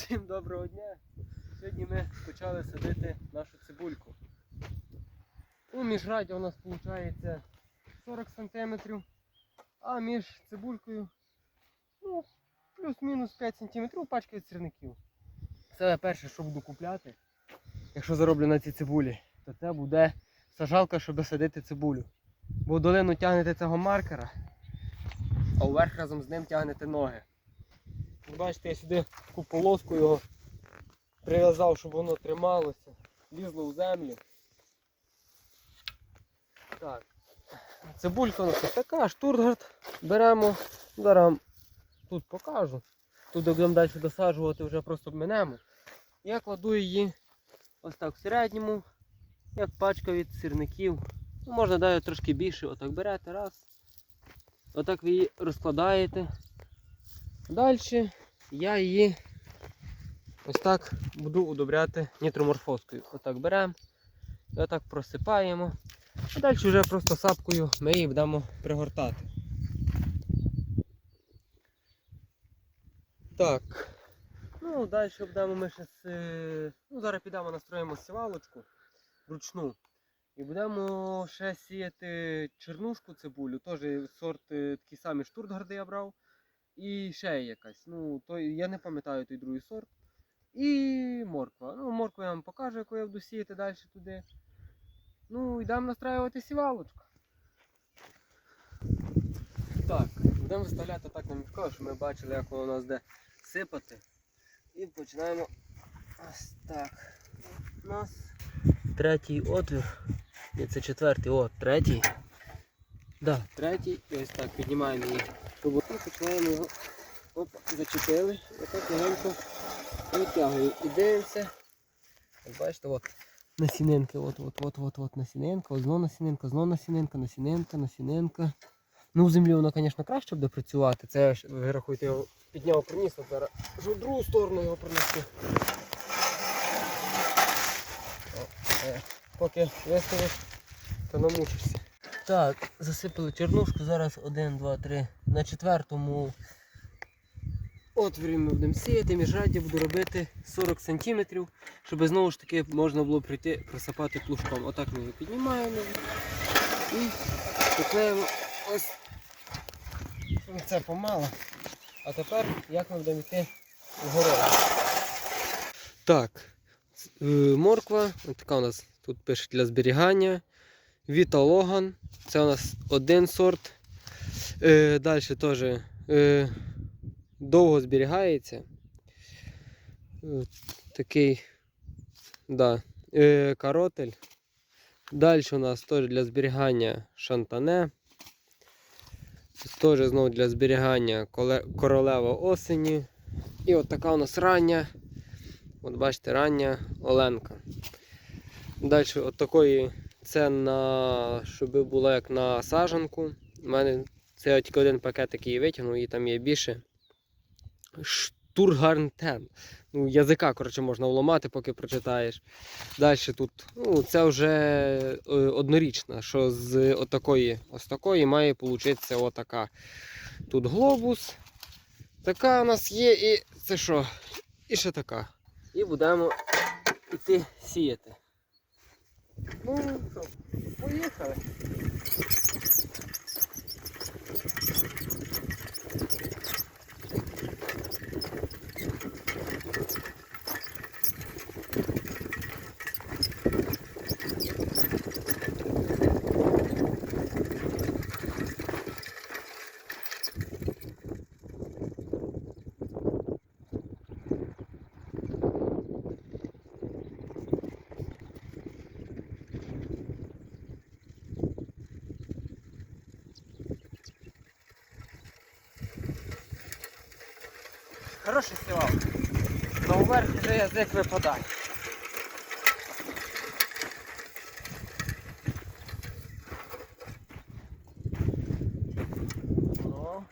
Всім доброго дня! Сьогодні ми почали садити нашу цибульку. Ну, міжраддя у нас виходить 40 см, а між цибулькою ну, плюс-мінус 5 см пачки від сірників. Це перше, що буду купляти, якщо зароблю на цій цибулі, то це буде сажалка, щоб садити цибулю. Бо в долину тягнете цього маркера, а вверх разом з ним тягнете ноги. Бачите, я сюди таку полоску його прив'язав, щоб воно трималося, лізло в землю. Так. Цибулька у така, штургард. Беремо, зараз тут покажу. Тут будемо далі досаджувати, вже просто минемо. Я кладу її ось так в середньому, як пачка від сірників. Ну, можна дати трошки більше, отак берете раз. Отак ви її розкладаєте. Далі я її ось так буду удобряти нітроморфозкою. Отак беремо отак просипаємо. А далі вже просто сапкою ми її будемо пригортати. Так. Ну, далі будемо ми ще з... Ну, зараз підемо настроїмо сівалочку ручну. І будемо ще сіяти чернушку цибулю, теж сорт е, такий самий штуртгарди я брав. І ще якась. Ну, той, я не пам'ятаю той другий сорт. І морква. Ну, моркву я вам покажу, яку я буду сіяти далі туди. Ну, йдемо настраювати сівалочку. Так, будемо виставляти так на мішко, щоб ми бачили, як воно у нас де сипати. І починаємо ось так. У нас третій отвір. Ні, це четвертий, о, третій. Да, третій. І ось так піднімаємо її. Щоб починаємо його оп, зачепили. Отак легенько витягуємо. І дивимося. Бачите, от насінинки, от, от, от, от, от насінинка, знову насінинка, знову насінинка, насінинка, насінинка. Ну, в землі воно, звісно, краще буде працювати. Це ж ви рахуєте, його підняв приніс, а зараз в другу сторону його принесу. Е, Поки виставиш, то намучишся. Так, засипали чернушку, зараз один, два, три. На четвертому отворі ми будемо сіяти, міжраддя буду робити 40 см, щоб знову ж таки можна було прийти присипати плужком. Отак ми його піднімаємо і поклеїмо ось це помало. А тепер як ми будемо йти вгору. Так, е, морква, така у нас тут пише для зберігання. Віта Логан. Це у нас один сорт. Е, Далі теж е, довго зберігається. Е, такий да, е, каротель. Далі у нас теж для зберігання шантане. Теж знову для зберігання королева осені. І от така у нас рання. От бачите, рання Оленка. Далі от такої це на щоб було як на сажанку. У мене це тільки один пакет такий витягнув, і там є більше. Штургарнтен. Ну, язика, коротше, можна вламати, поки прочитаєш. Далі тут, ну, це вже е, однорічна, що з отакої, ось такої має получитися отака. Тут глобус. Така у нас є і це що? І ще така. І будемо йти сіяти. Ну, що, поїхали. Хороший сівав. Но вверх вже язик випадає. О.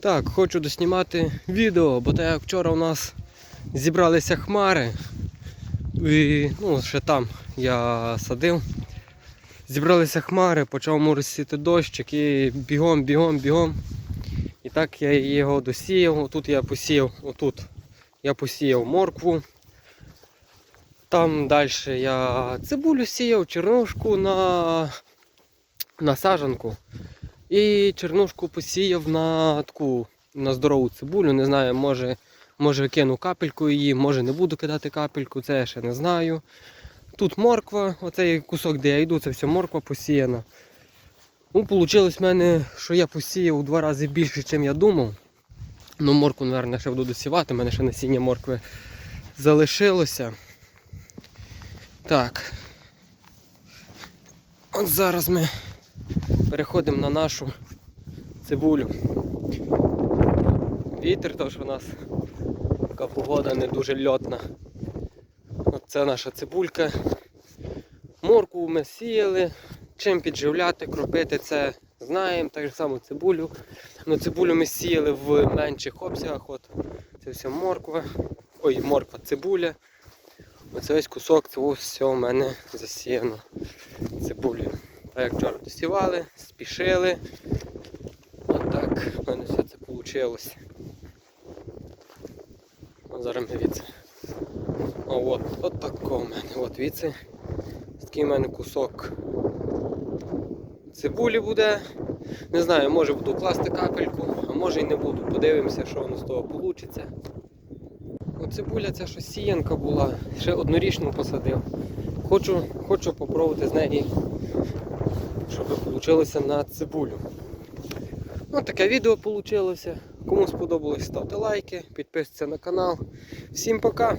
Так, хочу доснімати відео, бо так як вчора у нас зібралися хмари. І, ну, ще там я садив. Зібралися хмари, почав моросити дощик і бігом, бігом, бігом. І так я його досіяв. Отут я посіяв, отут я посіяв моркву. Там далі я цибулю сіяв, чернушку на, на саджанку. І чернушку посіяв на таку на здорову цибулю. Не знаю, може, може кину капельку її, може не буду кидати капельку, це я ще не знаю. Тут морква, оцей кусок, де я йду, це все морква посіяна. Ну, вийшло в мене, що я посіяв у два рази більше, ніж я думав. Ну, моркву, мабуть, ще буду досівати, у мене ще насіння моркви залишилося. Так. От зараз ми переходимо на нашу цибулю. Вітер, тож у нас така погода не дуже льотна. От це наша цибулька. Моркву ми сіяли. Чим підживляти, кропити це знаємо. Так само цибулю. Ну, цибулю ми сіяли в менших обсягах. От це все морква. Ой, морква, цибуля. Оце ось кусок цього всього в мене засіяно цибулею. Так як вчора досівали, спішили. Отак в мене все це вийшло. Зараз А от, от тако в мене. От віце. Такий в мене кусок цибулі буде. Не знаю, може буду класти капельку, а може і не буду. Подивимося, що воно з того вийде. Цибуля ця що сіянка була, ще однорічну посадив. Хочу, хочу попробувати з неї, щоб вийшло на цибулю. Ось таке відео вийшло. Кому сподобалось, ставте лайки, підписуйтесь на канал. Всім пока!